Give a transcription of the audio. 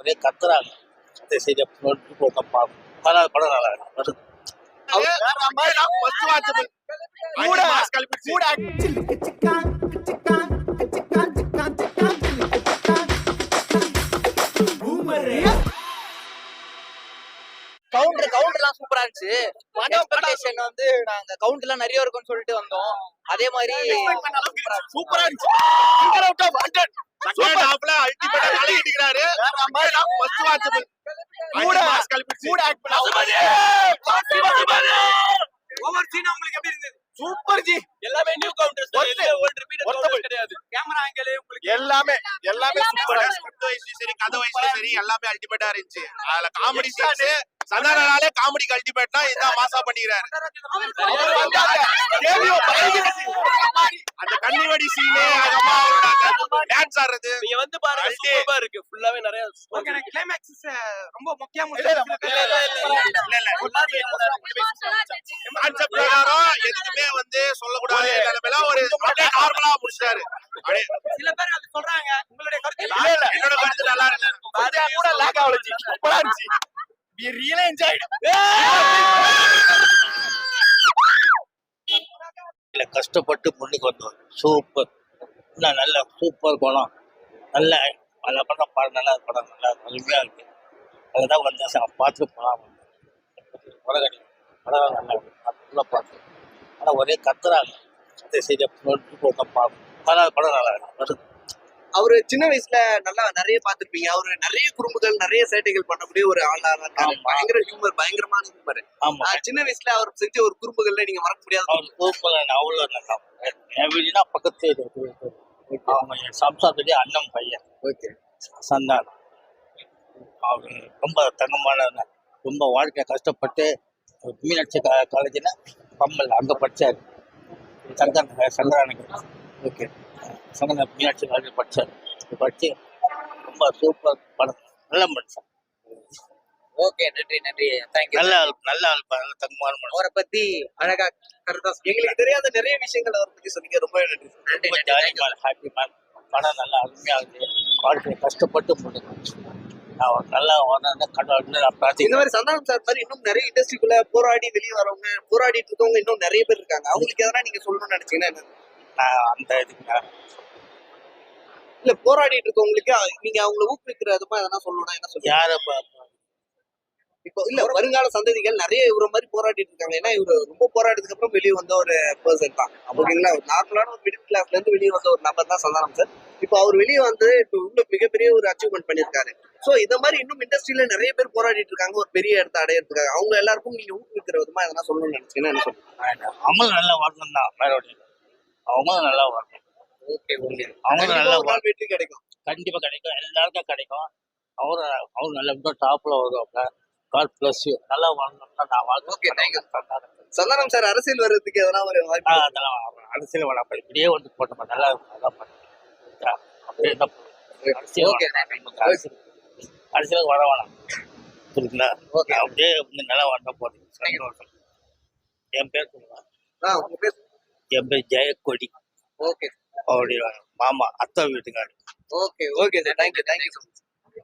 ஒரே கத்துறாங்க அதை சரி போட்டா பார்ப்போம் பரவாயில்ல படம் நல்லா இருக்கு வருது. கூட கவுண்டர் கவுண்டர்லாம் சூப்பரா இருந்துச்சு. எக்ஸ்பெக்டேஷன் வந்து நாங்க கவுண்டர்லாம் நிறைய இருக்கும்னு சொல்லிட்டு வந்தோம். அதே மாதிரி சூப்பரா இருந்துச்சு. சிங்கர் அவுட் ஆஃப் 100 செகண்ட் ஹாஃப்ல அல்டிமேட்டா கலக்கிட்டாரு வேற மாதிரி ஃபர்ஸ்ட் வாட்சபிள் கூட கூட ஆக்ட் பண்ண. ஓவர் சீன் உங்களுக்கு எப்படி இருந்தது? சூப்பர் ஜி எல்லாமே எல்லாமே சூப்பரா ஸ்கிரிப்ட் வைஸ்லயும் சரி கதை வைஸ்லயும் சரி எல்லாமே அல்டிமேட்டா இருந்துச்சு. அதுல காமெடி சீன்ஸ் சந்தானாலே காமெடிக்கு அல்டிமேட்னா இதான் மாசா பண்ணிக்கிறாரு அந்த கன்னிவடி சீனு அதுமா டான்ஸ் ஆடுறது. நீங்க வந்து பாருங்க அல்டி. சூப்பரா இருக்கு. ஃபுல்லாவே நிறைய ஓகே எனக்கு கிளைமேக்ஸ் ரொம்ப முக்கியமா இல்ல, இல்ல, இல்ல. கான்செப்ட் பிரகாரம் எதுக்குமே வந்து சொல்லக்கூடாது. நிலைமையில ஒரு நார்மலா முடிச்சிட்டாரு. சில பேர் அது சொல்றாங்க உங்களுடைய கருத்து இல்ல இல்ல என்னோட கருத்து நல்லா இருக்கு? பாதியா கூட லேக் சூப்பரா இருந்துச்சு. we really enjoyed இல்ல கஷ்டப்பட்டு முன்னுக்கு வந்தோம் சூப்பர் இல்லை நல்ல சூப்பர் படம். நல்ல நல்ல படம் படம் நல்லா படம் நல்லா அருமையாக இருக்கு. அதுதான் வந்து ச- பார்த்துட்டு போகலாம் படம் கிடைக்கும் படம் நல்லா பார்த்து ஆனால் ஒரே கத்துறாங்க. சரி போட்டா பார்ப்போம் பரவாயில்ல படம் நல்லா. அவரு சின்ன வயசுல நல்லா நிறைய பார்த்திருப்பீங்க. அவரு நிறைய குறும்புகள் நிறைய சேட்டைகள் பண்ணக்கூடிய ஒரு ஆளா இருக்காரு. பயங்கர ஹியூமர் பயங்கரமான ஹியூமர் ஆமா. சின்ன வயசுல அவர் செஞ்ச ஒரு குறும்புகள்ல நீங்க மறக்க முடியாத அவர் சூப்பர் அவ்வளோ நல்லா என் வீடுனா பக்கத்து. அவங்க என் சம்சாரத்துடைய அண்ணன் பையன். ஓகே. சந்தானம் அவர் ரொம்ப தங்கமான ரொம்ப வாழ்க்கை கஷ்டப்பட்டு மீனாட்சி காலேஜில் பம்மல் அங்கே படித்தார் சங்கரன் சங்கரானுக்கு ஓகே. சங்கரன் மீனாட்சி காலேஜ் படித்தார் படித்து ரொம்ப சூப்பர் படம். நல்ல மனுஷன் ஓகே நன்றி நன்றி. தேங்க்யூ நல்ல ஆள் நல்ல ஆள் நல்ல தங்கமான மனுஷன் அவரை பத்தி அழகா கருத்தா எங்களுக்கு தெரியாத நிறைய விஷயங்கள் அவரை பத்தி சொன்னீங்க. ரொம்ப நன்றி. ரொம்ப நன்றி. ஜாலி மேன் ஹாப்பி மேன் படம் நல்லா அருமையாக இருக்குது வாழ்க்கையை கஷ்டப்பட்டு முடியும் அவர் நல்லா கடவுள் இந்த மாதிரி சந்தானம் சார் மாதிரி இன்னும் நிறைய இண்டஸ்ட்ரிக்குள்ள போராடி வெளியே வரவங்க போராடிட்டு இருக்கவங்க இன்னும் நிறைய பேர் இருக்காங்க. அவங்களுக்கு எதனா நீங்க சொல்லணும்னு நினைச்சீங்கன்னா என்ன? நான் அந்த இதுக்கு இல்ல போராடிட்டு இருக்கவங்களுக்கு நீங்க அவங்கள ஊக்குவிக்கிற விதமா எதனா சொல்லணும்னா என்ன சொல்லுங்க யாரை இப்போ இல்ல வருங்கால சந்ததிகள் நிறைய இவர மாதிரி போராடிட்டு இருக்காங்க ஏன்னா இவரு ரொம்ப போராட்டத்துக்கு அப்புறம் வெளியே வந்த ஒரு பர்சன் தான். ஓகேங்களா நார்மலான ஒரு மிடில் கிளாஸ்ல இருந்து வெளியே வந்த ஒரு நபர் தான் சந்தானம் சார். இப்போ அவர் வெளியே வந்து இப்போ இன்னும் மிகப்பெரிய ஒரு அச்சீவ்மெண்ட் பண்ணியிருக்காரு. சோ இந்த மாதிரி இன்னும் இண்டஸ்ட்ரியில நிறைய பேர் போராடிட்டு இருக்காங்க ஒரு பெரிய இடத்த அடையிறதுக்காக. அவங்க எல்லாருக்கும் நீங்க ஊக்குவிக்கிற விதமா எதனா சொல்லணும்னு நினைச்சீங்கன்னா என்ன சொல்லுங்க அவங்களும் நல்லா வரணும் தான். அவங்களும் நல்லா வரணும் ஓகே ஓகே அவங்களும் நல்லா வெற்றி கிடைக்கும். கண்டிப்பா கிடைக்கும். எல்லாருக்கும் கிடைக்கும். அவரும் அவரும் நல்ல டாப்ல வருவாங்க காட் பிளஸ் நல்லா வரணும் தான் நான் வாழ்க்கை you. சந்தானம் சார் அரசியல் வர்றதுக்கு எதனா ஒரு. அரசியல் வேணாம். இப்படியே வந்து போட்டோம் நல்லா நல்லா. அரசியல் அரசியல் வர வேணாம். புரியுதுங்களா? Okay. அப்படியே நல்லா வந்தா போதும். என் பேர் சொல்லுவாங்க ஆ உங்க பேர் என் பேர் ஜெயக்கொடி ஓகே அவருடைய மாமா அத்தை வீட்டுக்காரு okay okay sir thank you thank you so much